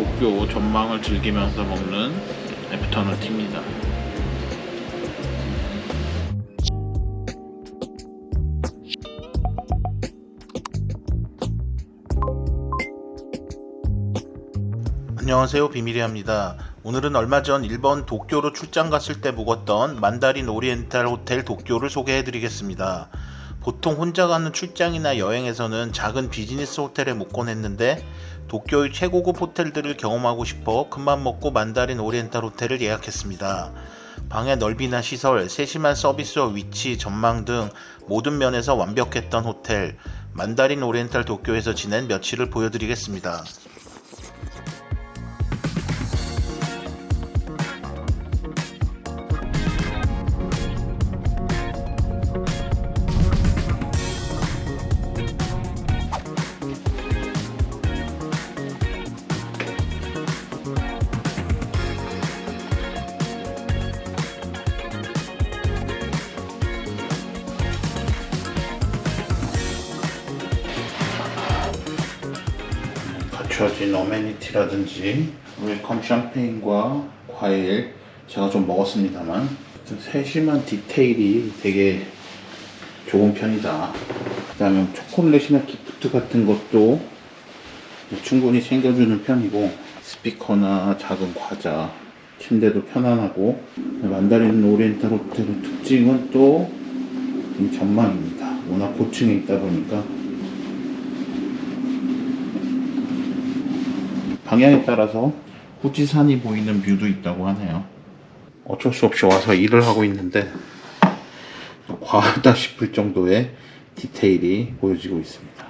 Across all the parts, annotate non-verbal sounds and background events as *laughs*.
도쿄 전망을 즐기면서 먹는 애프터눈 티입니다. 안녕하세요 비밀이합니다. 오늘은 얼마 전 일본 도쿄로 출장 갔을 때 묵었던 만다린 오리엔탈 호텔 도쿄를 소개해 드리겠습니다. 보통 혼자 가는 출장이나 여행에서는 작은 비즈니스 호텔에 묵곤 했는데 도쿄의 최고급 호텔들을 경험하고 싶어 큰맘 먹고 만다린 오리엔탈 호텔을 예약했습니다. 방의 넓이나 시설, 세심한 서비스와 위치, 전망 등 모든 면에서 완벽했던 호텔 만다린 오리엔탈 도쿄에서 지낸 며칠을 보여드리겠습니다. 갖춰진 어메니티라든지 웰컴 샴페인과 과일 제가 좀 먹었습니다만 세심한 디테일이 되게 좋은 편이다. 그 다음에 초콜릿이나 기프트 같은 것도 충분히 챙겨주는 편이고 스피커나 작은 과자 침대도 편안하고 만다린 오리엔탈 호텔의 특징은 또이 전망입니다. 워낙 고층에 있다 보니까 방향에 따라서 후지산이 보이는 뷰도 있다고 하네요. 어쩔 수 없이 와서 일을 하고 있는데 과하다 싶을 정도의 디테일이 보여지고 있습니다.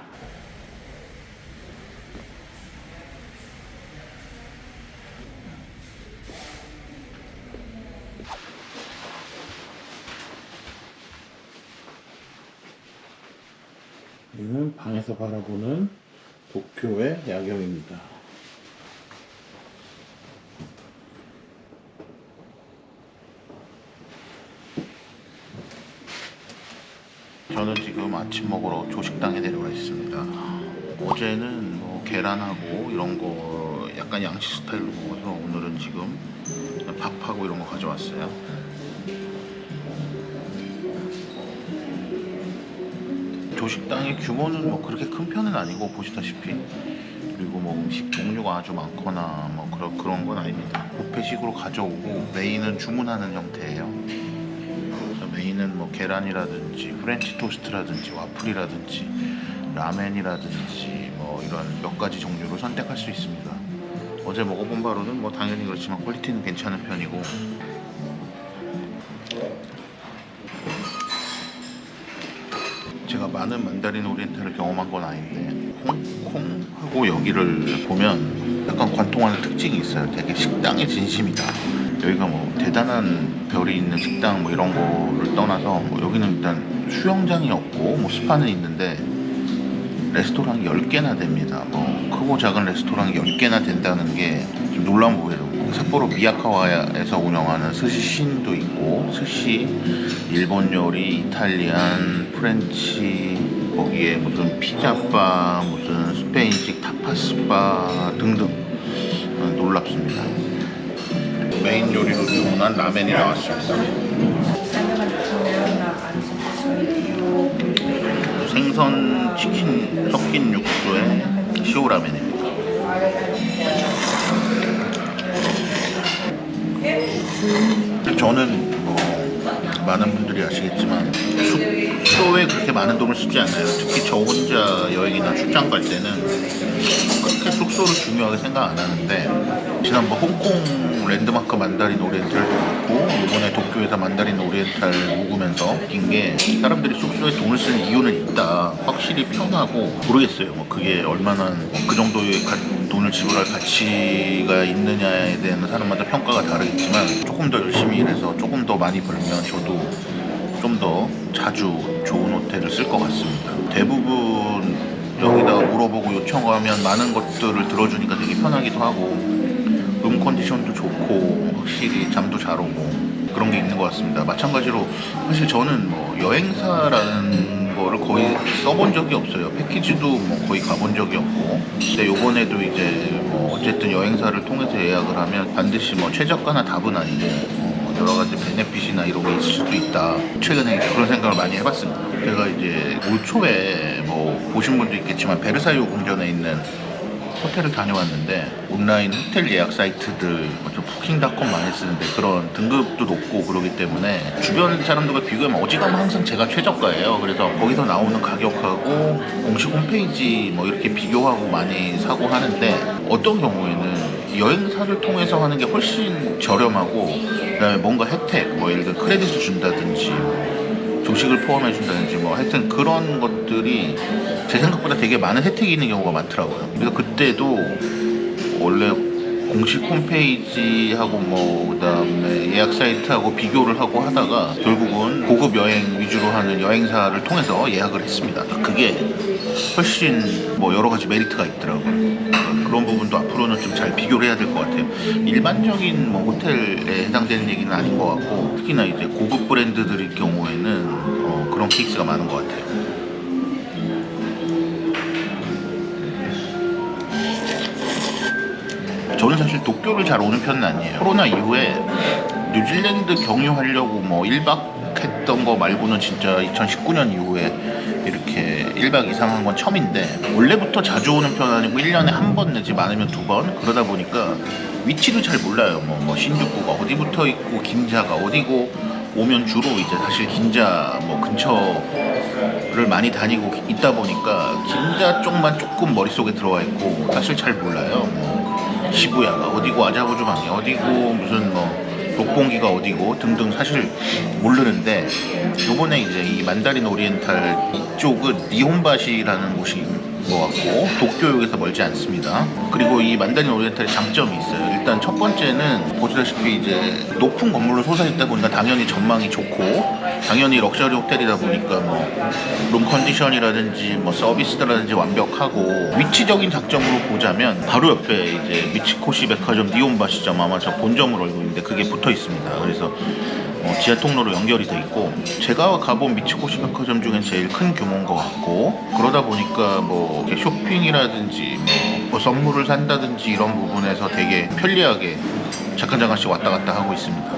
여기는 방에서 바라보는 도쿄의 야경입니다. 저는 지금 아침 먹으러 조식당에 내려와 있습니다. 어제는 뭐 계란하고 이런 거 약간 양식 스타일로 먹어서 오늘은 지금 밥하고 이런 거 가져왔어요. 조식당의 규모는 뭐 그렇게 큰 편은 아니고 보시다시피 그리고 뭐 음식 종류가 아주 많거나 뭐 그런 그런 건 아닙니다. 뷔페식으로 가져오고 메인은 주문하는 형태예요. 계란이라든지 프렌치 토스트라든지 와플이라든지 라멘이라든지 뭐 이런 몇 가지 종류를 선택할 수 있습니다. 어제 먹어본 바로는 뭐 당연히 그렇지만 퀄리티는 괜찮은 편이고 제가 많은 만다린 오리엔탈을 경험한 건 아닌데 홍콩하고 여기를 보면 약간 관통하는 특징이 있어요. 되게 식당의 진심이다. 여기가 뭐 대단한 별이 있는 식당 뭐 이런 거를 떠나서 뭐 여기는 일단 수영장이 없고 뭐 스파는 있는데 레스토랑이 10개나 됩니다. 뭐 크고 작은 레스토랑이 10개나 된다는 게 좀 놀라운 부분이에요. 삿포로 미야카와에서 운영하는 스시신도 있고 스시, 일본 요리, 이탈리안, 프렌치 거기에 무슨 피자바, 무슨 스페인식 타파스바 등등 어, 놀랍습니다. 메인 요리로 주문한 라멘이 나왔습니다. 생선 치킨 섞인 육수에 시오 라멘입니다. 저는 뭐 많은 분들이 아시겠지만 숙소에 그렇게 많은 돈을 쓰지 않아요. 특히 저 혼자 여행이나 출장 갈 때는 그렇게 숙소를 중요하게 생각 안 하는데 지난번 홍콩 랜드마크 만다린 오리엔탈도 그렇고 이번에 도쿄에서 만다린 오리엔탈 묵으면서 느낀 게 사람들이 숙소에 돈을 쓰는 이유는 있다. 확실히 편하고 모르겠어요. 뭐 그게 얼마나 그 정도의 가- 돈을 지불할 가치가 있느냐에 대한 사람마다 평가가 다르겠지만 조금 더 열심히 일해서 조금 더 많이 벌면 저도 좀 더 자주 좋은 호텔을 쓸 것 같습니다. 대부분 여기다 물어보고 요청하면 많은 것들을 들어주니까 되게 편하기도 하고 룸 컨디션도 좋고 확실히 잠도 잘 오고 그런 게 있는 것 같습니다. 마찬가지로 사실 저는 뭐 여행사라는 거를 거의 써본 적이 없어요. 패키지도 뭐 거의 가본 적이 없고. 근데 요번에도 이제 뭐 어쨌든 여행사를 통해서 예약을 하면 반드시 뭐 최저가나 답은 아니고 어 여러 가지 베네핏이나 이런 게 있을 수도 있다. 최근에 그런 생각을 많이 해봤습니다. 제가 이제 올 초에 뭐 보신 분도 있겠지만 베르사유 궁전에 있는 호텔을 다녀왔는데 온라인 호텔 예약 사이트들 뭐좀 부킹닷컴 많이 쓰는데 그런 등급도 높고 그러기 때문에 주변 사람들과 비교하면 어지간하면 항상 제가 최저가예요. 그래서 거기서 나오는 가격하고 공식 홈페이지 뭐 이렇게 비교하고 많이 사고 하는데 어떤 경우에는 여행사를 통해서 하는 게 훨씬 저렴하고 그다음에 뭔가 혜택 뭐 예를 들어 크레딧을 준다든지 조식을 포함해 준다든지 뭐 하여튼 그런 것들이 제 생각보다 되게 많은 혜택이 있는 경우가 많더라고요. 그래서 그때도 원래 공식 홈페이지하고 뭐 그다음에 예약 사이트하고 비교를 하고 하다가 결국은 고급 여행 위주로 하는 여행사를 통해서 예약을 했습니다. 그게 훨씬 뭐 여러 가지 메리트가 있더라고요. 그런 부분도 앞으로는 좀 잘 비교를 해야 될 것 같아요. 일반적인 뭐 호텔에 해당되는 얘기는 아닌 것 같고 특히나 이제 고급 브랜드들의 경우에는 어, 그런 케이스가 많은 것 같아요. 저는 사실 도쿄를 잘 오는 편은 아니에요. 코로나 이후에 뉴질랜드 경유하려고 뭐 1박 했던 거 말고는 진짜 2019년 이후에 이렇게 1박 이상 한 건 처음인데 원래부터 자주 오는 편 아니고 1년에 한 번 내지 많으면 두 번 그러다 보니까 위치도 잘 몰라요. 뭐, 뭐 신주쿠가 어디 붙어 있고 긴자가 어디고 오면 주로 이제 사실 긴자 뭐 근처를 많이 다니고 있다 보니까 긴자 쪽만 조금 머릿속에 들어와 있고 사실 잘 몰라요. 뭐 시부야가 어디고 아자부주방이 어디고 무슨 뭐 록봉기가 어디고 등등 사실 모르는데 요번에 이제 이 만다린 오리엔탈 이쪽은 니혼바시라는 곳인 것 같고 도쿄역에서 멀지 않습니다. 그리고 이 만다린 오리엔탈의 장점이 있어요. 일단 첫 번째는 보시다시피 이제 높은 건물로 솟아있다 보니까 당연히 전망이 좋고 당연히 럭셔리 호텔이다 보니까 뭐 룸 컨디션이라든지 뭐 서비스라든지 완벽하고 위치적인 장점으로 보자면 바로 옆에 이제 미치코시 백화점 니온바 시점 아마 저 본점으로 알고 있는데 그게 붙어 있습니다. 그래서 어, 지하 통로로 연결이 돼 있고 제가 가본 미치코시 백화점 중엔 제일 큰 규모인 것 같고 그러다 보니까 뭐 쇼핑이라든지 뭐, 뭐 선물을 산다든지 이런 부분에서 되게 편리하게 잠깐 잠깐씩 왔다 갔다 하고 있습니다.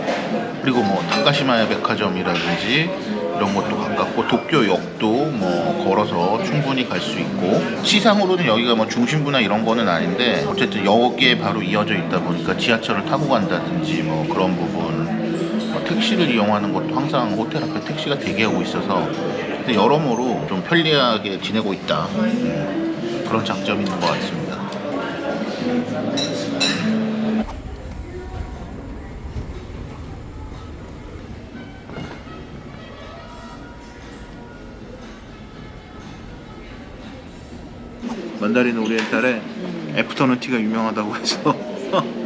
그리고 뭐 타카시마야 백화점이라든지 이런 것도 가깝고 도쿄역도 뭐 걸어서 충분히 갈 수 있고 시상으로는 여기가 뭐 중심부나 이런 거는 아닌데 어쨌든 역에 바로 이어져 있다 보니까 지하철을 타고 간다든지 뭐 그런 부분 뭐 택시를 이용하는 것도 항상 호텔 앞에 택시가 대기하고 있어서 여러모로 좀 편리하게 지내고 있다 음, 그런 장점이 있는 것 같습니다. 만다린 오리엔탈에 애프터눈 티가 유명하다고 해서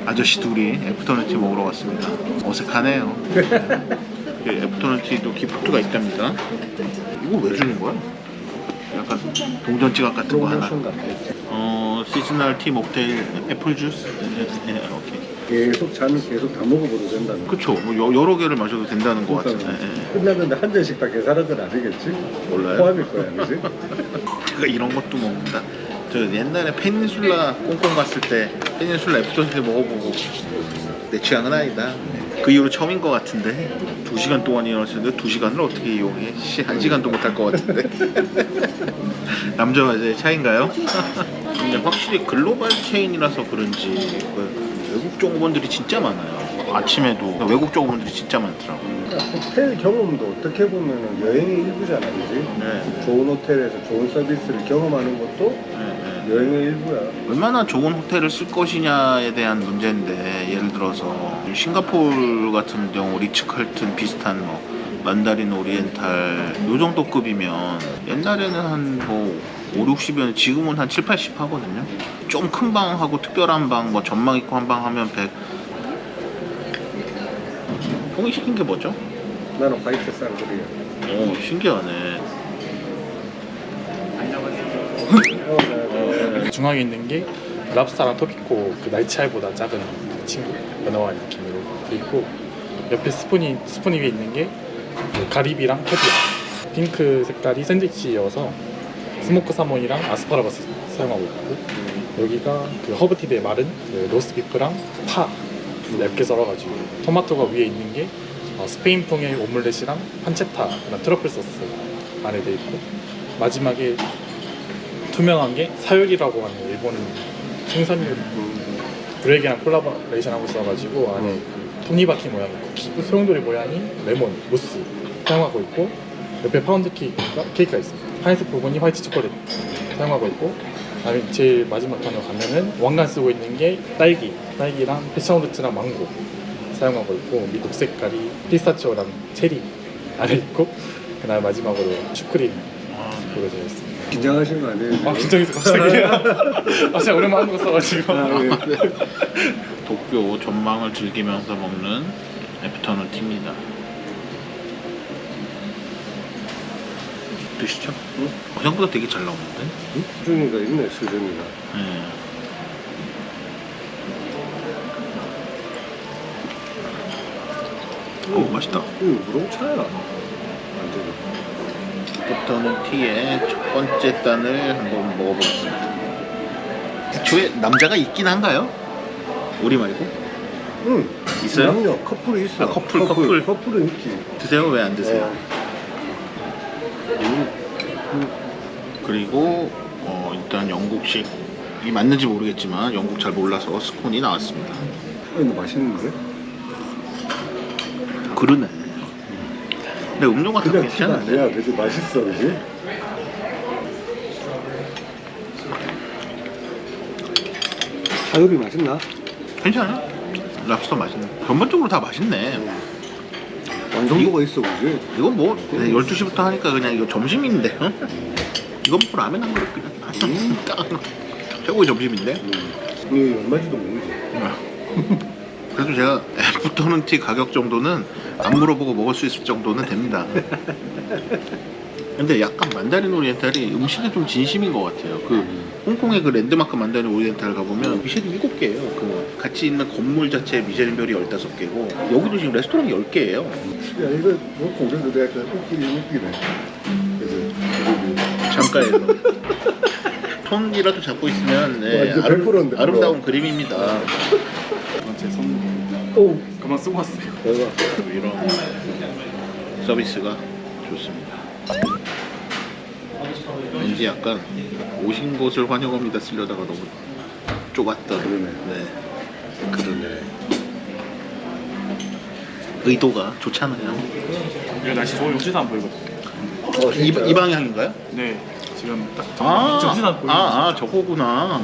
아저씨 둘이 애프터눈 티 먹으러 왔습니다. 어색하네요. 그 애프터눈 티도 기프트가 있답니다. 이거 왜 주는 거야? 약간 동전 지갑 같은 거 하나. 어 시즈널 티 목테일 애플 주스. 네, 네, 오케이. 계속 잔을 계속 다 먹어봐도 된다는 거. 그쵸. 뭐 여, 여러 개를 마셔도 된다는 거 같은데. 예, 예. 끝나는데 한 잔씩 다 계산한 건 아니겠지? 몰라요. 포함일 거야, 그지? *laughs* 제가 이런 것도 먹는다. 저 옛날에 페닌슐라 꽁꽁 갔을 때 페닌슐라 애프터ヌ티 먹어보고 내 취향은 아니다. 그 이후로 처음인 것 같은데 두 시간 동안 일어났는데 두 시간을 어떻게 이용해? 씨, 한 시간도 못 할 것 같은데. 남자와 여자의 차인가요? 근데 확실히 글로벌 체인이라서 그런지 그 외국 종업원들이 진짜 많아요. 아침에도 외국 종업원들이 진짜 많더라고요. 호텔 경험도 어떻게 보면 여행의 일부잖아, 그지? 네, 좋은 호텔에서 좋은 서비스를 경험하는 것도 네, 네. 여행의 일부야. 얼마나 좋은 호텔을 쓸 것이냐에 대한 문제인데 예를 들어서 싱가포르 같은 경우 리츠칼튼 비슷한 뭐 만다린 오리엔탈 요 정도 급이면 옛날에는 한뭐 5, 60이면 지금은 한 7, 80 하거든요. 좀 큰 방하고 특별한 방, 뭐 전망 있고 한 방 하면 100. 형이 시킨 게 뭐죠? 나는 화이트 쌍그리야. 오, 신기하네. 중앙에 있는 게 랍스타랑 토피코 그 나이츠하이보다 작은 그 친구 연어와 느낌으로 돼 있고 옆에 스푼이 스푼 위에 있는 게그 가리비랑 캐비아. 핑크 색깔이 샌드위치여서 스모크 사몬이랑 아스파라거스 사용하고 있고 여기가 그 허브티드의 마른 그 로스트 비프랑 파 얇게 썰어가지고 토마토가 위에 있는 게 어, 스페인풍의 오믈렛이랑 판체타 그다음 트러플 소스 안에 돼 있고 마지막에 투명한 게 사요리라고 하는 일본 요리 브레이크랑 콜라보레이션 하고 있어가지고 안에 그 톱니바퀴 모양의 쿠키 소용돌이 모양이 레몬 무스 사용하고 있고 옆에 파운드 케이크가, 케이크가 있습니다 하얀색 부분이 화이트 초콜릿 사용하고 있고 그다음에 제일 마지막 편으로 가면은 왕관 쓰고 있는 게 딸기 딸기랑 패션오르츠랑 망고 사용하고 있고 밑 녹색깔이 피스타치오랑 체리 안에 있고 그다음 마지막으로 슈크림 되어 있습니다 긴장하신 거 아니에요? 아 긴장해서 갑자기 *laughs* 아 진짜 오랜만에 하는 거 써가지고 아, 예. 도쿄 전망을 즐기면서 먹는 애프터눈 티입니다. 드시죠? 응? 생각보다 되게 잘 나오는데? 수준이가 있네 수준이가 네. 오 맛있다. 이거 우롱차야 완전히 애프터눈 티의 첫 번째 단을 한번 먹어보겠습니다. 애초에 남자가 있긴 한가요? 우리 말고? 응 있어요? 남녀 커플이 있어 아, 커플, 커플. 커플은 있지 드세요? 왜 안 드세요? 어. 음, 그리고 어, 일단 영국식 이 맞는지 모르겠지만 영국 잘 몰라서 스콘이 나왔습니다. 어, 이거 맛있는데? 그러네. 근데 음료가 다 그냥 티가 괜찮은데. 아니야 그래도 맛있어 그지? 사유리 맛있나? 괜찮아. 랍스터 맛있네. 전반적으로 다 맛있네. 완성도가 있어 그지? 이건 뭐 12시부터 하니까 그냥 이거 점심인데. 어? 이건 뭐 라면 한 그릇 그냥 딱 *laughs* 최고의 점심인데. 이거 얼마지도 모르지 그래도 제가 애프터눈 티 가격 정도는 안 물어보고 먹을 수 있을 정도는 됩니다. 근데 약간 만다린 오리엔탈이 음식에 좀 진심인 것 같아요. 그 홍콩의 그 랜드마크 만다린 오리엔탈 가보면 미쉐린 7개예요. 그 같이 있는 건물 자체에 미쉐린 별이 15개고 여기도 지금 레스토랑이 10개예요. 야 이거 먹고 우리도 내가 웃기긴 웃기네 그지? 잠깐에서. *laughs* 톤이라도 잡고 있으면 네, 완전 아름, 100% 인데, 아름다운. 그림입니다. 오 그만 쓰고 왔어요 대박 이런 서비스가 좋습니다. 왠지 약간 오신 곳을 환영합니다 쓰려다가 너무 좁았던 그러네. 네. 그러네. 의도가 좋잖아요. 이거 날씨 좋으면 후지산 안 보이거든요 어, 이? 이 방향인가요? 네 지금 딱 아, 후지산 보이는 아, 아, 저거구나.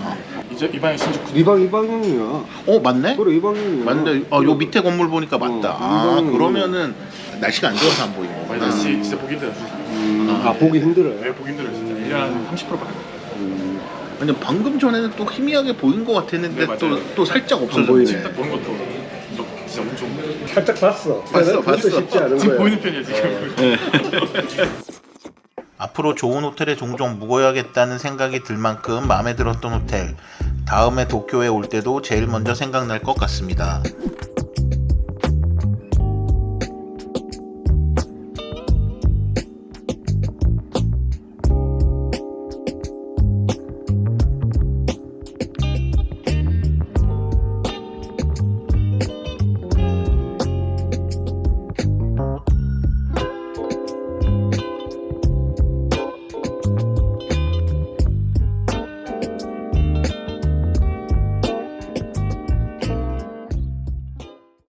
이제 이 방향 신주쿠 이방 이방형이야 어, 맞네? 그래 이방형이야 맞는데, 어, 요 밑에 건물 보니까 맞다. 어, 아, 이거는 그러면은 날씨가 안 좋아서 안 보이는 거구나. 날씨 진짜 보기 힘들어요 후지산 음, 아, 아 보기 힘들어요 왜 보기 힘들어요 진짜 1년 한 30%밖에 안 음, 근데 방금 전에는 또 희미하게 보인 것 같았는데 네, 또, 맞아요. 또 살짝 보이네. 없어졌네. 딱 보는 것도 너 진짜 엄청 살짝 봤어 봤어, 봤어. 쉽지 않은 지금 거야 보이는 편이에요 지금 *laughs* 앞으로 좋은 호텔에 종종 묵어야겠다는 생각이 들 만큼 마음에 들었던 호텔. 다음에 도쿄에 올 때도 제일 먼저 생각날 것 같습니다.